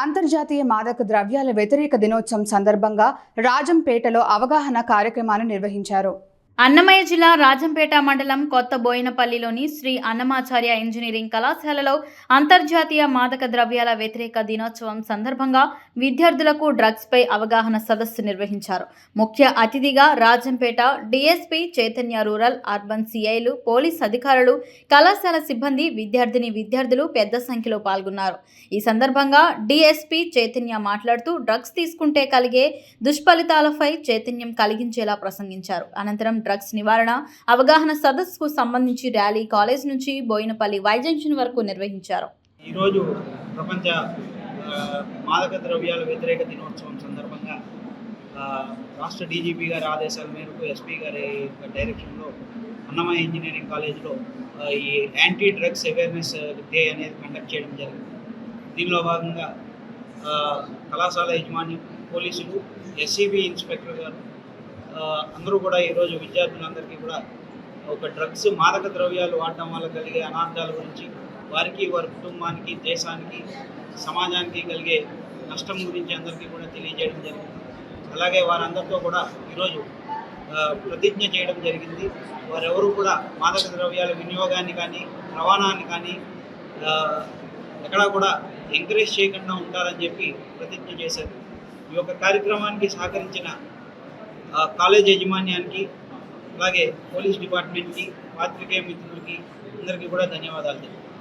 అంతర్జాతీయ మాదక ద్రవ్యాల వ్యతిరేక దినోత్సవం సందర్భంగా రాజంపేటలో అవగాహన కార్యక్రమాన్ని నిర్వహించారు. అన్నమయ్య జిల్లా రాజంపేట మండలం కొత్త బోయినపల్లిలోని శ్రీ అన్నమాచార్య ఇంజనీరింగ్ కళాశాలలో అంతర్జాతీయ మాదక ద్రవ్యాల వ్యతిరేక దినోత్సవం సందర్భంగా విద్యార్థులకు డ్రగ్స్పై అవగాహన సదస్సు నిర్వహించారు. ముఖ్య అతిథిగా Rajampet DSP Chaitanya rural urban సిఐలు police అధికారులు కళాశాల సిబ్బంది విద్యార్థిని విద్యార్థులు పెద్ద సంఖ్యలో పాల్గొన్నారు. ఈ సందర్భంగా డిఎస్పి చైతన్య మాట్లాడుతూ డ్రగ్స్ తీసుకుంటే కలిగే దుష్ఫలితాలపై చైతన్యం కలిగించేలా ప్రసంగించారు. అనంతరం డ్రగ్స్ నివారణ అవగాహన సదస్సుకు సంబంధించి ర్యాలీ కాలేజ్ నుంచి బోయినపల్లి వై జంక్షన్ వరకు నిర్వహించారు. ఈరోజు ప్రపంచ మాదక ద్రవ్యాల వ్యతిరేక దినోత్సవం సందర్భంగా రాష్ట్ర డీజీపీ గారి ఆదేశాల మేరకు ఎస్పీ గారి డైరెక్షన్లో అన్నమయ్య ఇంజనీరింగ్ కాలేజ్లో ఈ యాంటీ డ్రగ్స్ అవేర్నెస్ డే అనేది కండక్ట్ చేయడం జరిగింది. దీనిలో భాగంగా కళాశాల యజమాని పోలీసులు ఎస్సీబీ ఇన్స్పెక్టర్ గారు అందరూ కూడా ఈరోజు విద్యార్థులందరికీ కూడా ఒక డ్రగ్స్ మాదక ద్రవ్యాలు వాడడం వల్ల కలిగే అనార్థాల గురించి వారికి వారి కుటుంబానికి దేశానికి సమాజానికి కలిగే నష్టం గురించి అందరికీ కూడా తెలియజేయడం జరిగింది. అలాగే వారందరితో కూడా ఈరోజు ప్రతిజ్ఞ చేయడం జరిగింది. వారెవరు కూడా మాదక ద్రవ్యాల వినియోగాన్ని కానీ రవాణాన్ని కానీ ఎక్కడా కూడా ఎంకరేజ్ చేయకుండా ఉంటారని చెప్పి ప్రతిజ్ఞ చేశారు. ఈ యొక్క కార్యక్రమానికి సహకరించిన కాలేజ్ యాజమాన్యానికి అలాగే పోలీస్ డిపార్ట్మెంట్కి పాత్రికేయ మిత్రులకి అందరికీ కూడా ధన్యవాదాలు తెలుపుతున్నాను